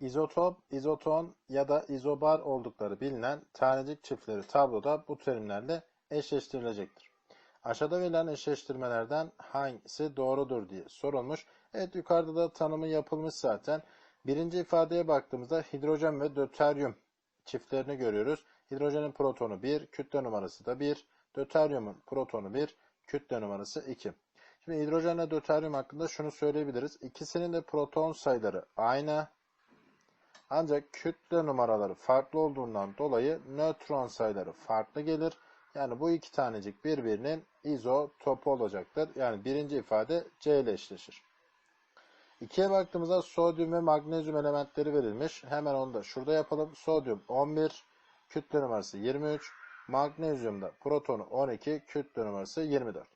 İzotop, izoton ya da izobar oldukları bilinen tanecik çiftleri tabloda bu terimlerle eşleştirilecektir. Aşağıda verilen eşleştirmelerden hangisi doğrudur diye sorulmuş. Evet yukarıda da tanımı yapılmış zaten. Birinci ifadeye baktığımızda hidrojen ve döteryum çiftlerini görüyoruz. Hidrojenin protonu 1, kütle numarası da 1. Döteryumun protonu 1, kütle numarası 2. Şimdi hidrojenle döteryum hakkında şunu söyleyebiliriz. İkisinin de proton sayıları aynı. Ancak kütle numaraları farklı olduğundan dolayı nötron sayıları farklı gelir. Yani bu iki tanecik birbirinin izotopu olacaktır. Yani birinci ifade C ile eşleşir. İkiye baktığımızda sodyum ve magnezyum elementleri verilmiş. Hemen onu da şurada yapalım. Sodyum 11, kütle numarası 23. Magnezyumda protonu 12, kütle numarası 24.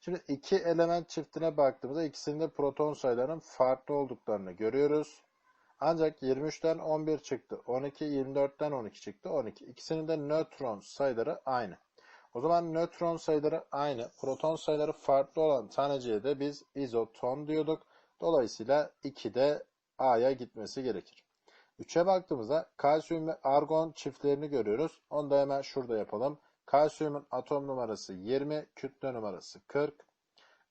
Şimdi iki element çiftine baktığımızda ikisinde proton sayılarının farklı olduklarını görüyoruz. Ancak 23'ten 11 çıktı. 12, 24'ten 12 çıktı. 12. İkisinin de nötron sayıları aynı. O zaman nötron sayıları aynı. Proton sayıları farklı olan taneciye de biz izoton diyorduk. Dolayısıyla 2 de A'ya gitmesi gerekir. 3'e baktığımızda kalsiyum ve argon çiftlerini görüyoruz. Onu da hemen şurada yapalım. Kalsiyumun atom numarası 20, kütle numarası 40.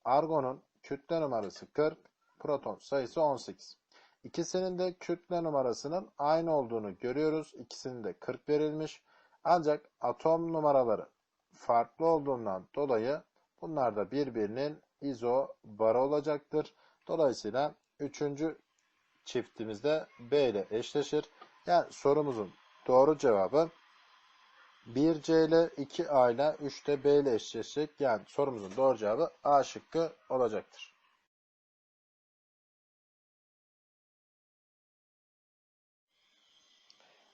Argonun kütle numarası 40, proton sayısı 18. İkisinin de kütle numarasının aynı olduğunu görüyoruz. İkisinin de 40 verilmiş. Ancak atom numaraları farklı olduğundan dolayı bunlar da birbirinin izobarı olacaktır. Dolayısıyla üçüncü çiftimizde B ile eşleşir. Yani sorumuzun doğru cevabı 1C ile 2A ile 3'te B ile eşleşecek. Yani sorumuzun doğru cevabı A şıkkı olacaktır.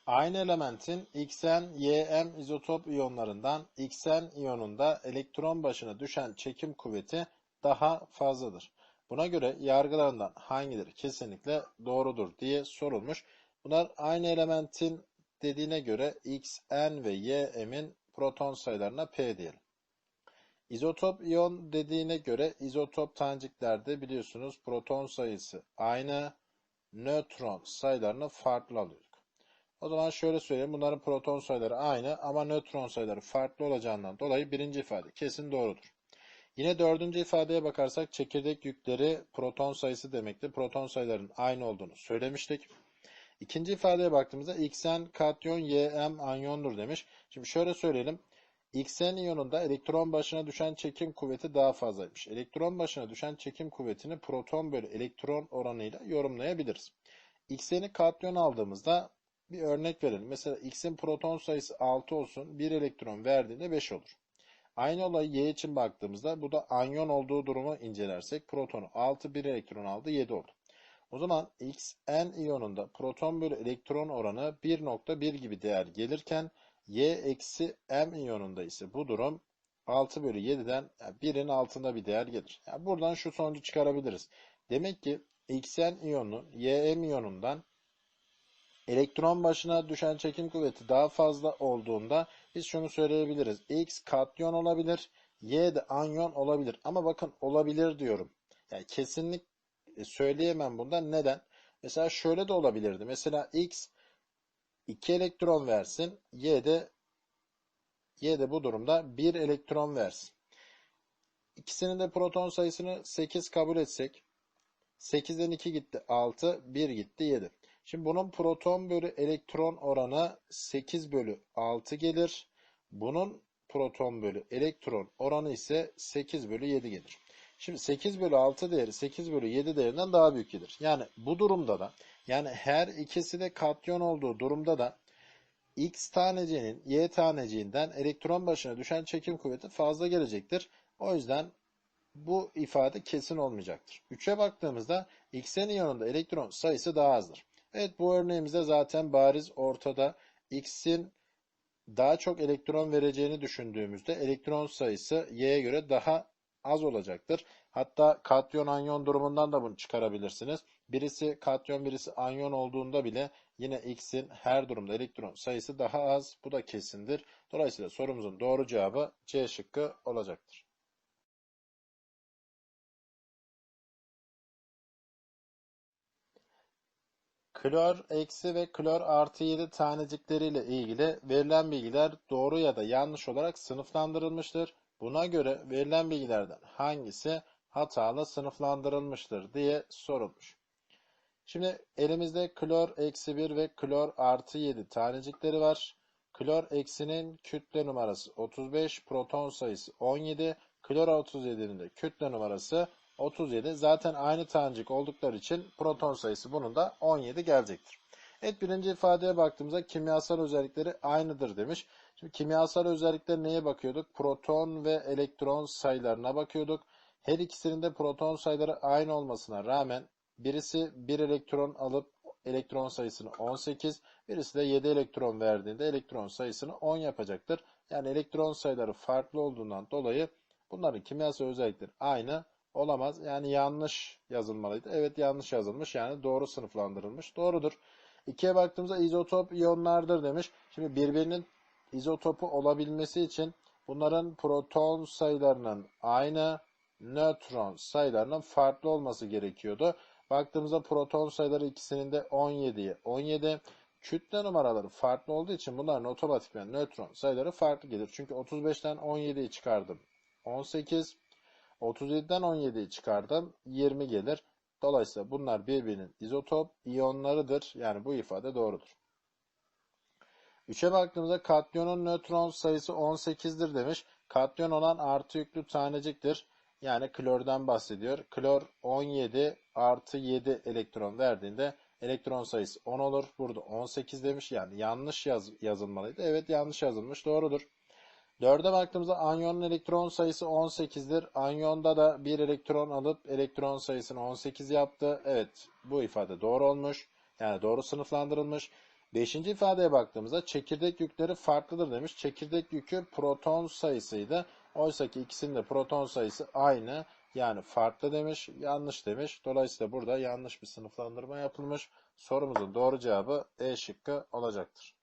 Aynı elementin Xn, Ym izotop iyonlarından Xn iyonunda elektron başına düşen çekim kuvveti daha fazladır. Buna göre yargılarından hangileri kesinlikle doğrudur diye sorulmuş. Bunlar aynı elementin dediğine göre Xn ve Ym'in proton sayılarına P diyelim. İzotop iyon dediğine göre izotop taneciklerde biliyorsunuz proton sayısı aynı, nötron sayılarını farklı alıyorduk. O zaman şöyle söyleyeyim. Bunların proton sayıları aynı ama nötron sayıları farklı olacağından dolayı birinci ifade kesin doğrudur. Yine dördüncü ifadeye bakarsak çekirdek yükleri proton sayısı demekti. Proton sayılarının aynı olduğunu söylemiştik. İkinci ifadeye baktığımızda Xn katyon Ym anyondur demiş. Şimdi şöyle söyleyelim. Xn iyonunda elektron başına düşen çekim kuvveti daha fazlaymış. Elektron başına düşen çekim kuvvetini proton bölü elektron oranıyla yorumlayabiliriz. Xn'i katyon aldığımızda bir örnek verelim. Mesela X'in proton sayısı 6 olsun. 1 elektron verdiğinde 5 olur. Aynı olay Y için baktığımızda bu da anyon olduğu durumu incelersek protonu 6 1 elektron aldı 7 oldu. O zaman Xn iyonunda proton bölü elektron oranı 1.1 gibi değer gelirken Y eksi M iyonunda ise bu durum 6 bölü 7'den yani 1'in altında bir değer gelir. Yani buradan şu sonucu çıkarabiliriz. Demek ki Xn iyonu Ym iyonundan elektron başına düşen çekim kuvveti daha fazla olduğunda biz şunu söyleyebiliriz. X katyon olabilir, Y de anyon olabilir. Ama bakın olabilir diyorum. Yani kesinlik e, söyleyemem bundan. Neden? Mesela şöyle de olabilirdi. Mesela X 2 elektron versin, Y de Y de bu durumda 1 elektron versin. İkisinin de proton sayısını 8 kabul etsek 8'den 2 gitti 6, 1 gitti 7. Şimdi bunun proton bölü elektron oranı 8 bölü 6 gelir. Bunun proton bölü elektron oranı ise 8 bölü 7 gelir. Şimdi 8 bölü 6 değeri 8 bölü 7 değerinden daha büyük gelir. Yani bu durumda da yani her ikisi de katyon olduğu durumda da X taneciğinin Y taneciğinden elektron başına düşen çekim kuvveti fazla gelecektir. O yüzden bu ifade kesin olmayacaktır. 3'e baktığımızda X'in iyonunda elektron sayısı daha azdır. Evet bu örneğimizde zaten bariz ortada X'in daha çok elektron vereceğini düşündüğümüzde elektron sayısı Y'ye göre daha az olacaktır. Hatta katyon anyon durumundan da bunu çıkarabilirsiniz. Birisi katyon birisi anyon olduğunda bile yine X'in her durumda elektron sayısı daha az. Bu da kesindir. Dolayısıyla sorumuzun doğru cevabı C şıkkı olacaktır. Klor eksi ve klor artı 7 tanecikleriyle ilgili verilen bilgiler doğru ya da yanlış olarak sınıflandırılmıştır. Buna göre verilen bilgilerden hangisi hatalı sınıflandırılmıştır diye sorulmuş. Şimdi elimizde klor eksi 1 ve klor artı 7 tanecikleri var. Klor eksinin kütle numarası 35, proton sayısı 17, klor 37'nin de kütle numarası 37. Zaten aynı tanecik oldukları için proton sayısı bunun da 17 gelecektir. Evet birinci ifadeye baktığımızda kimyasal özellikleri aynıdır demiş. Şimdi kimyasal özellikler neye bakıyorduk? Proton ve elektron sayılarına bakıyorduk. Her ikisinin de proton sayıları aynı olmasına rağmen birisi 1 elektron alıp elektron sayısını 18, birisi de 7 elektron verdiğinde elektron sayısını 10 yapacaktır. Yani elektron sayıları farklı olduğundan dolayı bunların kimyasal özellikleri aynı olamaz. Yani yanlış yazılmalıydı. Evet yanlış yazılmış. Yani doğru sınıflandırılmış. Doğrudur. İkiye baktığımızda izotop iyonlardır demiş. Şimdi birbirinin izotopu olabilmesi için bunların proton sayılarının aynı, nötron sayılarının farklı olması gerekiyordu. Baktığımızda proton sayıları ikisinin de 17'ye 17. Kütle numaraları farklı olduğu için bunların otomatikman nötron sayıları farklı gelir. Çünkü 35'ten 17'yi çıkardım. 18. 37'den 17'yi çıkardım. 20 gelir. Dolayısıyla bunlar birbirinin izotop iyonlarıdır. Yani bu ifade doğrudur. 3'e baktığımızda katyonun nötron sayısı 18'dir demiş. Katyon olan artı yüklü taneciktir. Yani klordan bahsediyor. Klor 17 artı 7 elektron verdiğinde elektron sayısı 10 olur. Burada 18 demiş. Yani yanlış yaz, yazılmalıydı. Evet yanlış yazılmış. Doğrudur. 4'e baktığımızda anyonun elektron sayısı 18'dir. Anyonda da bir elektron alıp elektron sayısını 18 yaptı. Evet bu ifade doğru olmuş. Yani doğru sınıflandırılmış. Beşinci ifadeye baktığımızda çekirdek yükleri farklıdır demiş. Çekirdek yükü proton sayısıydı. Oysa ki ikisinin de proton sayısı aynı. Yani farklı demiş. Yanlış demiş. Dolayısıyla burada yanlış bir sınıflandırma yapılmış. Sorumuzun doğru cevabı E şıkkı olacaktır.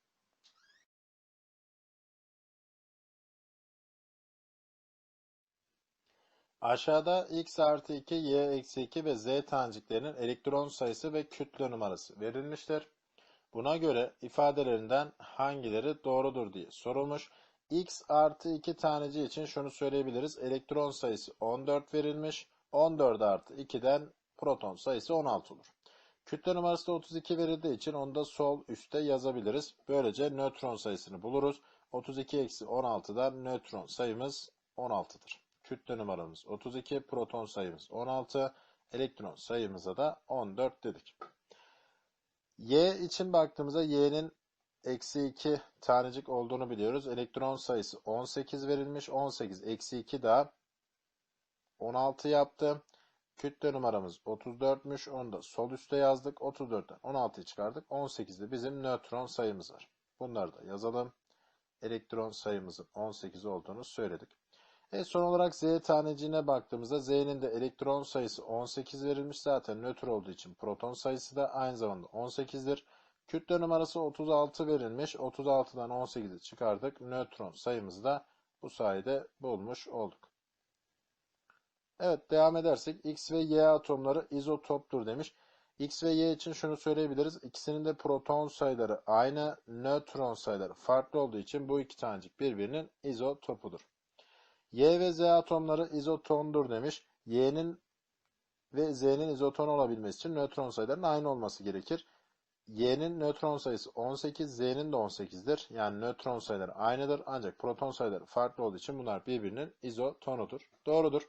Aşağıda x artı 2, y eksi 2 ve z taneciklerinin elektron sayısı ve kütle numarası verilmiştir. Buna göre ifadelerinden hangileri doğrudur diye sorulmuş. x artı 2 taneci için şunu söyleyebiliriz. Elektron sayısı 14 verilmiş. 14 artı 2'den proton sayısı 16 olur. Kütle numarası da 32 verildiği için onu da sol üstte yazabiliriz. Böylece nötron sayısını buluruz. 32 eksi 16'dan nötron sayımız 16'dır. Kütle numaramız 32, proton sayımız 16, elektron sayımıza da 14 dedik. Y için baktığımızda Y'nin eksi 2 tanecik olduğunu biliyoruz. Elektron sayısı 18 verilmiş. 18 eksi 2 daha 16 yaptı. Kütle numaramız 34'müş. Onu da sol üstte yazdık. 34'ten 16'yı çıkardık. 18'de bizim nötron sayımız var. Bunları da yazalım. Elektron sayımızın 18 olduğunu söyledik. E son olarak Z taneciğine baktığımızda Z'nin de elektron sayısı 18 verilmiş. Zaten nötr olduğu için proton sayısı da aynı zamanda 18'dir. Kütle numarası 36 verilmiş. 36'dan 18'i çıkardık. Nötron sayımızı da bu sayede bulmuş olduk. Evet devam edersek X ve Y atomları izotoptur demiş. X ve Y için şunu söyleyebiliriz. İkisinin de proton sayıları aynı, nötron sayıları farklı olduğu için bu iki tanecik birbirinin izotopudur. Y ve Z atomları izotondur demiş. Y'nin ve Z'nin izoton olabilmesi için nötron sayılarının aynı olması gerekir. Y'nin nötron sayısı 18, Z'nin de 18'dir. Yani nötron sayıları aynıdır ancak proton sayıları farklı olduğu için bunlar birbirinin izotonudur. Doğrudur.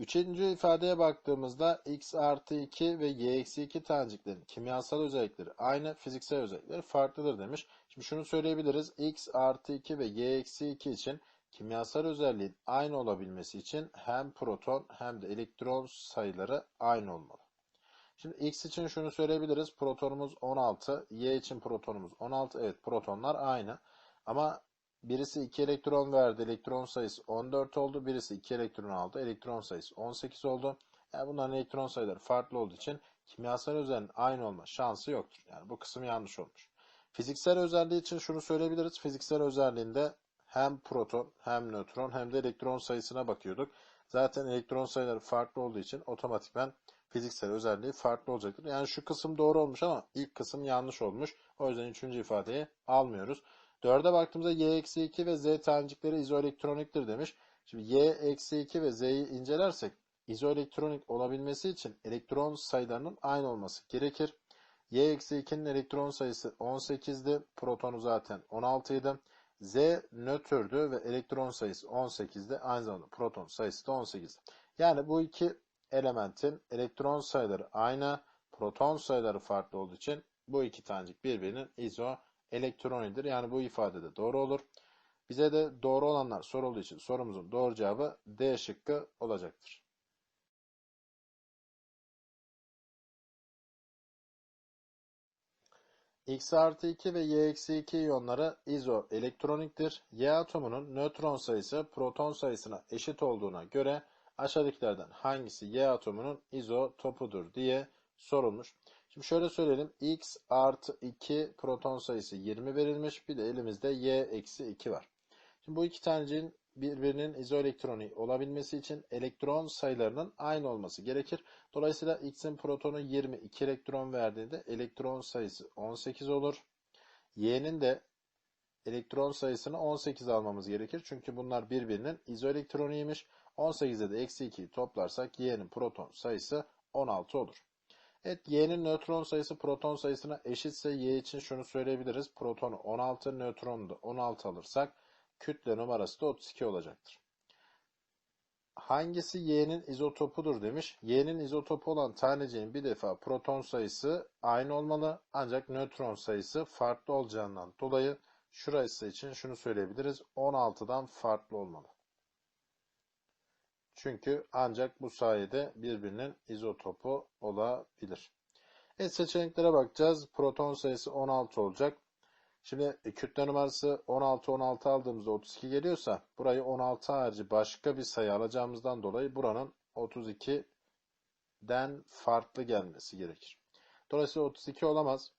Üçüncü ifadeye baktığımızda x artı 2 ve y eksi 2 taneciklerin kimyasal özellikleri aynı, fiziksel özellikleri farklıdır demiş. Şimdi şunu söyleyebiliriz. x artı 2 ve y eksi 2 için kimyasal özelliğin aynı olabilmesi için hem proton hem de elektron sayıları aynı olmalı. Şimdi x için şunu söyleyebiliriz. Protonumuz 16, y için protonumuz 16. Evet protonlar aynı. Ama birisi 2 elektron verdi. Elektron sayısı 14 oldu. Birisi 2 elektron aldı. Elektron sayısı 18 oldu. Yani bunların elektron sayıları farklı olduğu için kimyasal özelliğin aynı olma şansı yoktur. Yani bu kısım yanlış olmuş. Fiziksel özelliği için şunu söyleyebiliriz. Fiziksel özelliğinde hem proton hem nötron hem de elektron sayısına bakıyorduk. Zaten elektron sayıları farklı olduğu için otomatikman fiziksel özelliği farklı olacaktır. Yani şu kısım doğru olmuş ama ilk kısım yanlış olmuş. O yüzden üçüncü ifadeyi almıyoruz. Dörde baktığımızda y-2 ve z tanecikleri izoelektroniktir demiş. Şimdi y-2 ve z'yi incelersek izoelektronik olabilmesi için elektron sayılarının aynı olması gerekir. y-2'nin elektron sayısı 18'di. Protonu zaten 16 idi. Z nötrdü ve elektron sayısı 18'di. Aynı zamanda proton sayısı da 18'di. Yani bu iki elementin elektron sayıları aynı, proton sayıları farklı olduğu için bu iki tanecik birbirinin izoelektronidir. Yani bu ifade de doğru olur. Bize de doğru olanlar sorulduğu için sorumuzun doğru cevabı D şıkkı olacaktır. X artı 2 ve Y eksi 2 iyonları izoelektroniktir. Y atomunun nötron sayısı proton sayısına eşit olduğuna göre aşağıdakilerden hangisi Y atomunun izotopudur diye sorulmuş. Şimdi şöyle söyleyelim. X artı 2 proton sayısı 20 verilmiş. Bir de elimizde Y eksi 2 var. Şimdi bu iki taneciğin birbirinin izoelektroni olabilmesi için elektron sayılarının aynı olması gerekir. Dolayısıyla X'in protonu 20, 2 elektron verdiğinde elektron sayısı 18 olur. Y'nin de elektron sayısını 18 almamız gerekir. Çünkü bunlar birbirinin izoelektroniymiş. 18'de de eksi 2'yi toplarsak Y'nin proton sayısı 16 olur. Evet Y'nin nötron sayısı proton sayısına eşitse Y için şunu söyleyebiliriz. Protonu 16, nötronu da 16 alırsak kütle numarası da 32 olacaktır. Hangisi Y'nin izotopudur demiş. Y'nin izotopu olan taneciğin bir defa proton sayısı aynı olmalı ancak nötron sayısı farklı olacağından dolayı şurası için şunu söyleyebiliriz. 16'dan farklı olmalı. Çünkü ancak bu sayede birbirinin izotopu olabilir. Evet seçeneklere bakacağız. Proton sayısı 16 olacak. Şimdi e, kütle numarası 16 16 aldığımızda 32 geliyorsa burayı 16 harici başka bir sayı alacağımızdan dolayı buranın 32'den farklı gelmesi gerekir. Dolayısıyla 32 olamaz.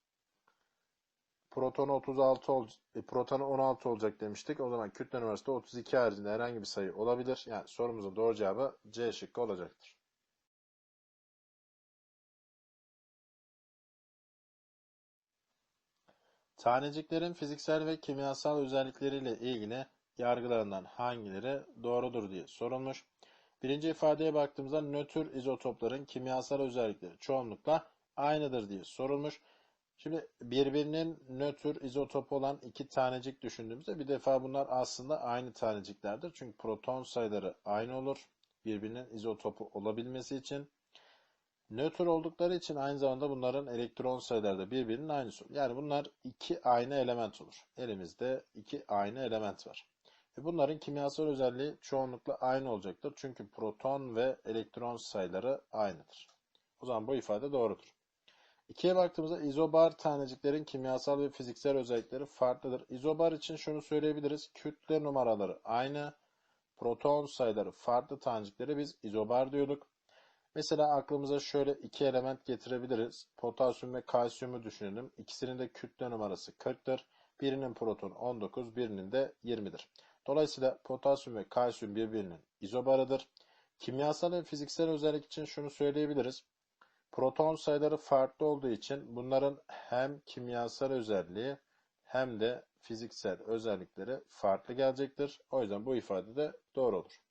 Protonu 36 ol, e, protonu 16 olacak demiştik. O zaman kütle numarası da 32 haricinde herhangi bir sayı olabilir. Yani sorumuzun doğru cevabı C şıkkı olacaktır. Taneciklerin fiziksel ve kimyasal özellikleriyle ilgili yargılarından hangileri doğrudur diye sorulmuş. Birinci ifadeye baktığımızda nötr izotopların kimyasal özellikleri çoğunlukla aynıdır diye sorulmuş. Şimdi birbirinin nötr izotopu olan iki tanecik düşündüğümüzde bir defa bunlar aslında aynı taneciklerdir. Çünkü proton sayıları aynı olur. Birbirinin izotopu olabilmesi için. Nötr oldukları için aynı zamanda bunların elektron sayıları da birbirinin aynısı olur. Yani bunlar iki aynı element olur. Elimizde iki aynı element var. Ve bunların kimyasal özelliği çoğunlukla aynı olacaktır. Çünkü proton ve elektron sayıları aynıdır. O zaman bu ifade doğrudur. İkiye baktığımızda izobar taneciklerin kimyasal ve fiziksel özellikleri farklıdır. İzobar için şunu söyleyebiliriz. Kütle numaraları aynı. Proton sayıları farklı tanecikleri biz izobar diyorduk. Mesela aklımıza şöyle iki element getirebiliriz. Potasyum ve kalsiyumu düşünelim. İkisinin de kütle numarası 40'tır. Birinin protonu 19, birinin de 20'dir. Dolayısıyla potasyum ve kalsiyum birbirinin izobarıdır. Kimyasal ve fiziksel özellik için şunu söyleyebiliriz. Proton sayıları farklı olduğu için bunların hem kimyasal özelliği hem de fiziksel özellikleri farklı gelecektir. O yüzden bu ifade de doğru olur.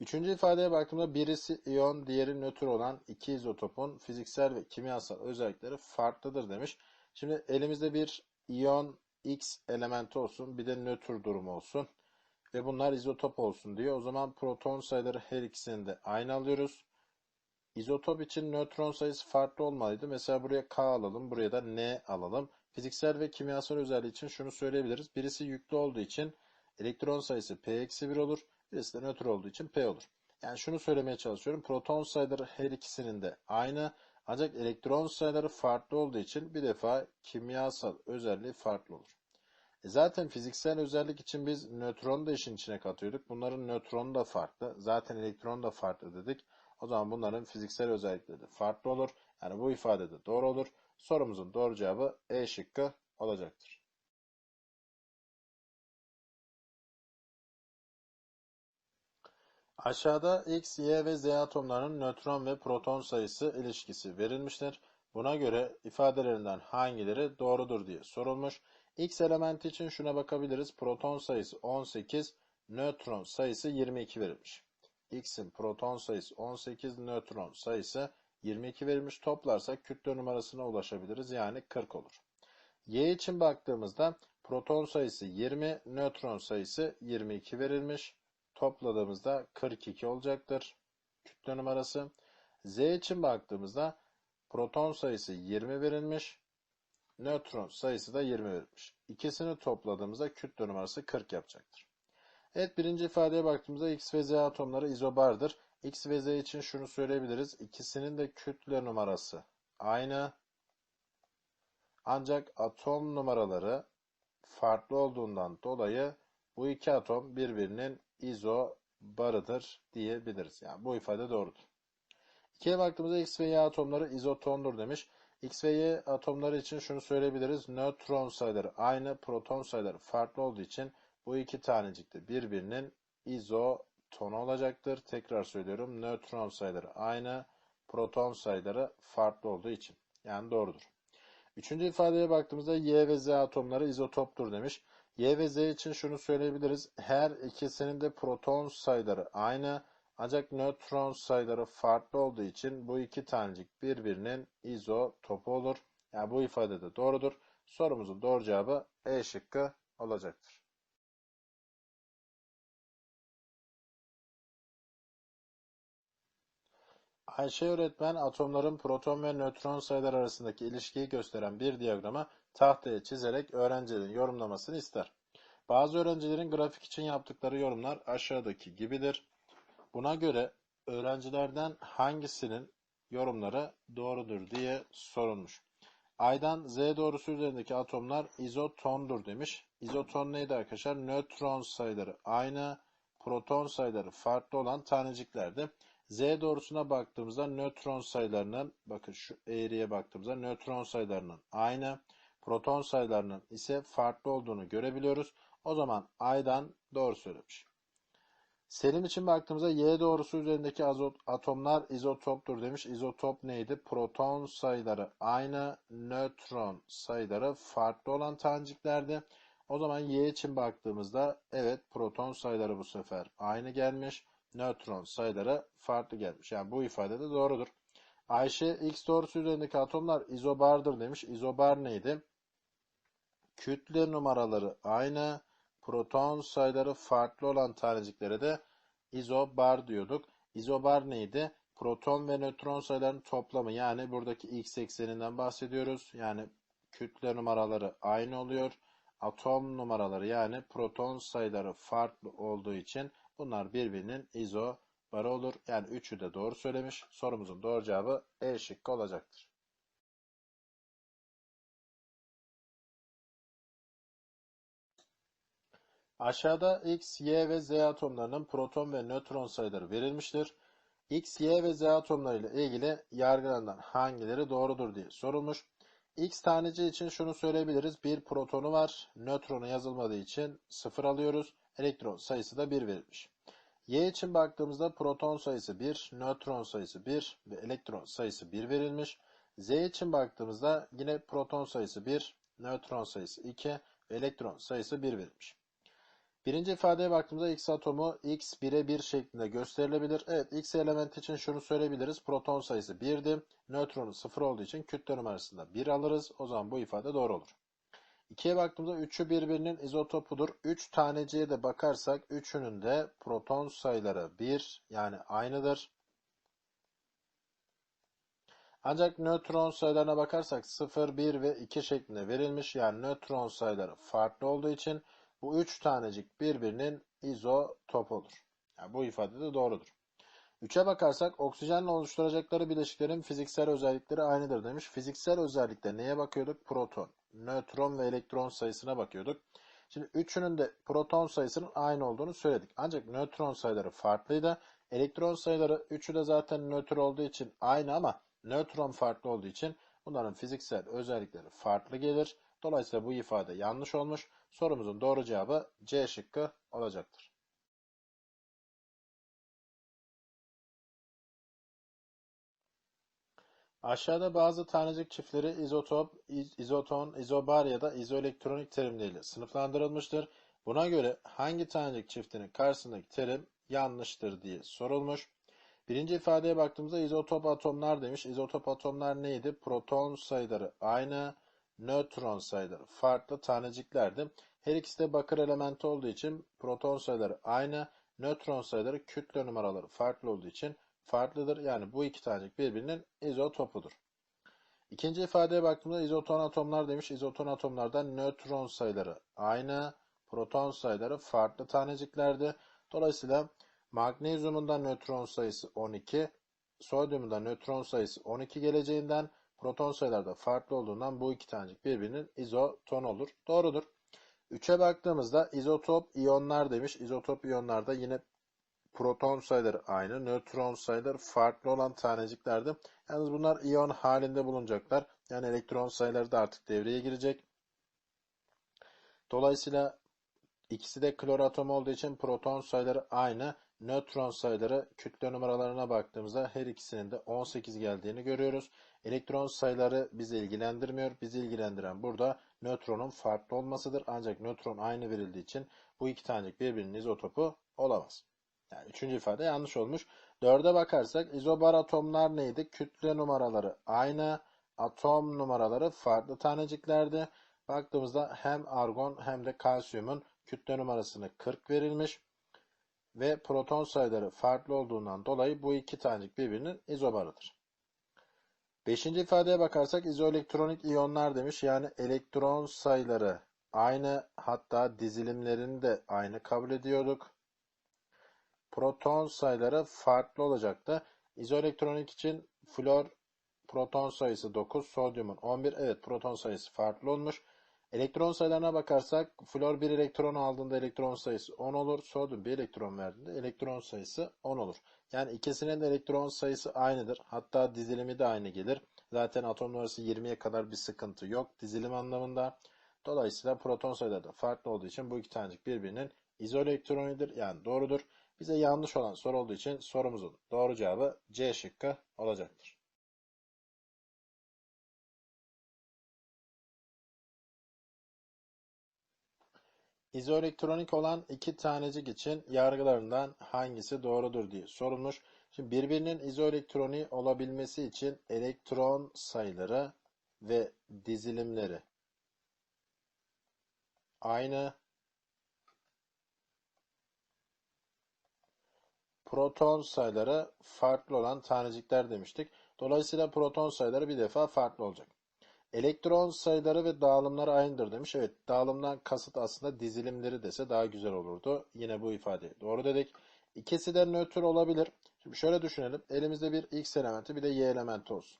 Üçüncü ifadeye baktığımda birisi iyon, diğeri nötr olan iki izotopun fiziksel ve kimyasal özellikleri farklıdır demiş. Şimdi elimizde bir iyon X elementi olsun, bir de nötr durumu olsun ve bunlar izotop olsun diyor. O zaman proton sayıları her ikisini de aynı alıyoruz. İzotop için nötron sayısı farklı olmalıydı. Mesela buraya K alalım, buraya da N alalım. Fiziksel ve kimyasal özelliği için şunu söyleyebiliriz. Birisi yüklü olduğu için elektron sayısı P-1 olur. Birisi de nötr olduğu için P olur. Yani şunu söylemeye çalışıyorum. Proton sayıları her ikisinin de aynı. Ancak elektron sayıları farklı olduğu için bir defa kimyasal özelliği farklı olur. E zaten fiziksel özellik için biz nötronu da işin içine katıyorduk. Bunların nötronu da farklı. Zaten elektron da farklı dedik. O zaman bunların fiziksel özellikleri de farklı olur. Yani bu ifade de doğru olur. Sorumuzun doğru cevabı E şıkkı olacaktır. Aşağıda X, Y ve Z atomlarının nötron ve proton sayısı ilişkisi verilmiştir. Buna göre ifadelerinden hangileri doğrudur diye sorulmuş. X elementi için şuna bakabiliriz. Proton sayısı 18, nötron sayısı 22 verilmiş. X'in proton sayısı 18, nötron sayısı 22 verilmiş. Toplarsak kütle numarasına ulaşabiliriz. Yani 40 olur. Y için baktığımızda proton sayısı 20, nötron sayısı 22 verilmiş. Topladığımızda 42 olacaktır. Kütle numarası. Z için baktığımızda proton sayısı 20 verilmiş. Nötron sayısı da 20 verilmiş. İkisini topladığımızda kütle numarası 40 yapacaktır. Evet birinci ifadeye baktığımızda X ve Z atomları izobardır. X ve Z için şunu söyleyebiliriz. İkisinin de kütle numarası aynı. Ancak atom numaraları farklı olduğundan dolayı bu iki atom birbirinin izobarıdır diyebiliriz. Yani bu ifade doğrudur. İkiye baktığımızda X ve Y atomları izotondur demiş. X ve Y atomları için şunu söyleyebiliriz. Nötron sayıları aynı, proton sayıları farklı olduğu için bu iki tanecik de birbirinin izotonu olacaktır. Tekrar söylüyorum. Nötron sayıları aynı, proton sayıları farklı olduğu için. Yani doğrudur. Üçüncü ifadeye baktığımızda Y ve Z atomları izotoptur demiş. Y ve Z için şunu söyleyebiliriz. Her ikisinin de proton sayıları aynı. Ancak nötron sayıları farklı olduğu için bu iki tanecik birbirinin izotopu olur. Yani bu ifade de doğrudur. Sorumuzun doğru cevabı E şıkkı olacaktır. Ayşe öğretmen atomların proton ve nötron sayıları arasındaki ilişkiyi gösteren bir diyagramı tahtaya çizerek öğrencilerin yorumlamasını ister. Bazı öğrencilerin grafik için yaptıkları yorumlar aşağıdaki gibidir. Buna göre öğrencilerden hangisinin yorumları doğrudur diye sorulmuş. Aydan Z doğrusu üzerindeki atomlar izotondur demiş. İzoton neydi arkadaşlar? Nötron sayıları aynı, proton sayıları farklı olan taneciklerdi. Z doğrusuna baktığımızda nötron sayılarının, bakın şu eğriye baktığımızda nötron sayılarının aynı, proton sayılarının ise farklı olduğunu görebiliyoruz. O zaman Aydan doğru söylemiş. Selim için baktığımızda Y doğrusu üzerindeki azot, atomlar izotoptur demiş. İzotop neydi? Proton sayıları aynı, nötron sayıları farklı olan taneciklerdi. O zaman Y için baktığımızda evet proton sayıları bu sefer aynı gelmiş. Nötron sayıları farklı gelmiş. Yani bu ifade de doğrudur. Ayşe X doğrusu üzerindeki atomlar izobardır demiş. İzobar neydi? Kütle numaraları aynı, proton sayıları farklı olan taneciklere de izobar diyorduk. İzobar neydi? Proton ve nötron sayılarının toplamı yani buradaki x ekseninden bahsediyoruz. Yani kütle numaraları aynı oluyor. Atom numaraları yani proton sayıları farklı olduğu için bunlar birbirinin izobarı olur. Yani üçü de doğru söylemiş. Sorumuzun doğru cevabı E şıkkı olacaktır. Aşağıda X, Y ve Z atomlarının proton ve nötron sayıları verilmiştir. X, Y ve Z atomlarıyla ilgili yargılanan hangileri doğrudur diye sorulmuş. X taneci için şunu söyleyebiliriz. Bir protonu var. Nötronu yazılmadığı için 0 alıyoruz. Elektron sayısı da 1 verilmiş. Y için baktığımızda proton sayısı 1, nötron sayısı 1 ve elektron sayısı 1 verilmiş. Z için baktığımızda yine proton sayısı 1, nötron sayısı 2 ve elektron sayısı 1 verilmiş. Birinci ifadeye baktığımızda X atomu X 1'e 1 şeklinde gösterilebilir. Evet X element için şunu söyleyebiliriz. Proton sayısı 1'di. Nötronu 0 olduğu için kütle numarasında 1 alırız. O zaman bu ifade doğru olur. 2'ye baktığımızda 3'ü birbirinin izotopudur. 3 taneciye de bakarsak 3'ünün de proton sayıları 1 yani aynıdır. Ancak nötron sayılarına bakarsak 0, 1 ve 2 şeklinde verilmiş. Yani nötron sayıları farklı olduğu için bu üç tanecik birbirinin izotop olur. Yani bu ifade de doğrudur. 3'e bakarsak oksijenle oluşturacakları bileşiklerin fiziksel özellikleri aynıdır demiş. Fiziksel özellikle neye bakıyorduk? Proton, nötron ve elektron sayısına bakıyorduk. Şimdi üçünün de proton sayısının aynı olduğunu söyledik. Ancak nötron sayıları farklıydı. Elektron sayıları üçü de zaten nötr olduğu için aynı ama nötron farklı olduğu için bunların fiziksel özellikleri farklı gelir. Dolayısıyla bu ifade yanlış olmuş. Sorumuzun doğru cevabı C şıkkı olacaktır. Aşağıda bazı tanecik çiftleri izotop, izoton, izobar ya da izoelektronik terimleriyle sınıflandırılmıştır. Buna göre hangi tanecik çiftinin karşısındaki terim yanlıştır diye sorulmuş. Birinci ifadeye baktığımızda izotop atomlar demiş. İzotop atomlar neydi? Proton sayıları aynı nötron sayıları farklı taneciklerdi. Her ikisi de bakır elementi olduğu için proton sayıları aynı, nötron sayıları kütle numaraları farklı olduğu için farklıdır. Yani bu iki tanecik birbirinin izotopudur. İkinci ifadeye baktığımızda izoton atomlar demiş. İzoton atomlarda nötron sayıları aynı, proton sayıları farklı taneciklerdi. Dolayısıyla magnezyumun da nötron sayısı 12, sodyumun da nötron sayısı 12 geleceğinden proton sayıları da farklı olduğundan bu iki tanecik birbirinin izoton olur. Doğrudur. 3'e baktığımızda izotop iyonlar demiş. İzotop iyonlarda yine proton sayıları aynı, nötron sayıları farklı olan taneciklerdi. Yalnız bunlar iyon halinde bulunacaklar. Yani elektron sayıları da artık devreye girecek. Dolayısıyla ikisi de klor atomu olduğu için proton sayıları aynı. Nötron sayıları kütle numaralarına baktığımızda her ikisinin de 18 geldiğini görüyoruz. Elektron sayıları bizi ilgilendirmiyor. Bizi ilgilendiren burada nötronun farklı olmasıdır. Ancak nötron aynı verildiği için bu iki tanecik birbirinin izotopu olamaz. Yani üçüncü ifade yanlış olmuş. Dörde bakarsak izobar atomlar neydi? Kütle numaraları aynı, atom numaraları farklı taneciklerdi. Baktığımızda hem argon hem de kalsiyumun kütle numarasını 40 verilmiş ve proton sayıları farklı olduğundan dolayı bu iki tanecik birbirinin izobarıdır. Beşinci ifadeye bakarsak izoelektronik iyonlar demiş. Yani elektron sayıları aynı hatta dizilimlerini de aynı kabul ediyorduk. Proton sayıları farklı olacaktı. İzoelektronik için flor proton sayısı 9, sodyumun 11. Evet proton sayısı farklı olmuş. Elektron sayılarına bakarsak flor 1 elektron aldığında elektron sayısı 10 olur. Sodyum 1 elektron verdiğinde elektron sayısı 10 olur. Yani ikisinin de elektron sayısı aynıdır. Hatta dizilimi de aynı gelir. Zaten atom numarası 20'ye kadar bir sıkıntı yok dizilim anlamında. Dolayısıyla proton sayıları da farklı olduğu için bu iki tanecik birbirinin izoelektronidir. Yani doğrudur. Bize yanlış olan soru olduğu için sorumuzun doğru cevabı C şıkkı olacaktır. İzoelektronik olan iki tanecik için yargılarından hangisi doğrudur diye sorulmuş. Şimdi birbirinin izoelektroniği olabilmesi için elektron sayıları ve dizilimleri aynı proton sayıları farklı olan tanecikler demiştik. Dolayısıyla proton sayıları bir defa farklı olacak. Elektron sayıları ve dağılımları aynıdır demiş. Evet dağılımdan kasıt aslında dizilimleri dese daha güzel olurdu. Yine bu ifade doğru dedik. İkisi de nötr olabilir. Şimdi şöyle düşünelim. Elimizde bir X elementi bir de Y elementi olsun.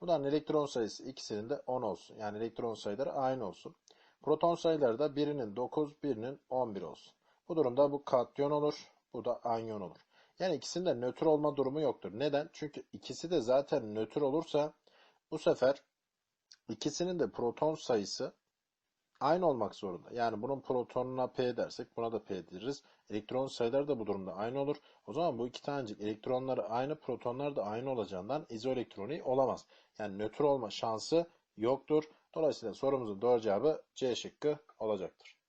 Buradan elektron sayısı ikisinin de 10 olsun. Yani elektron sayıları aynı olsun. Proton sayıları da birinin 9, birinin 11 olsun. Bu durumda bu katyon olur. Bu da anyon olur. Yani ikisinde nötr olma durumu yoktur. Neden? Çünkü ikisi de zaten nötr olursa bu sefer ikisinin de proton sayısı aynı olmak zorunda. Yani bunun protonuna P dersek buna da P deriz. Elektron sayıları da bu durumda aynı olur. O zaman bu iki tanecik elektronları aynı, protonlar da aynı olacağından izoelektroniği olamaz. Yani nötr olma şansı yoktur. Dolayısıyla sorumuzun doğru cevabı C şıkkı olacaktır.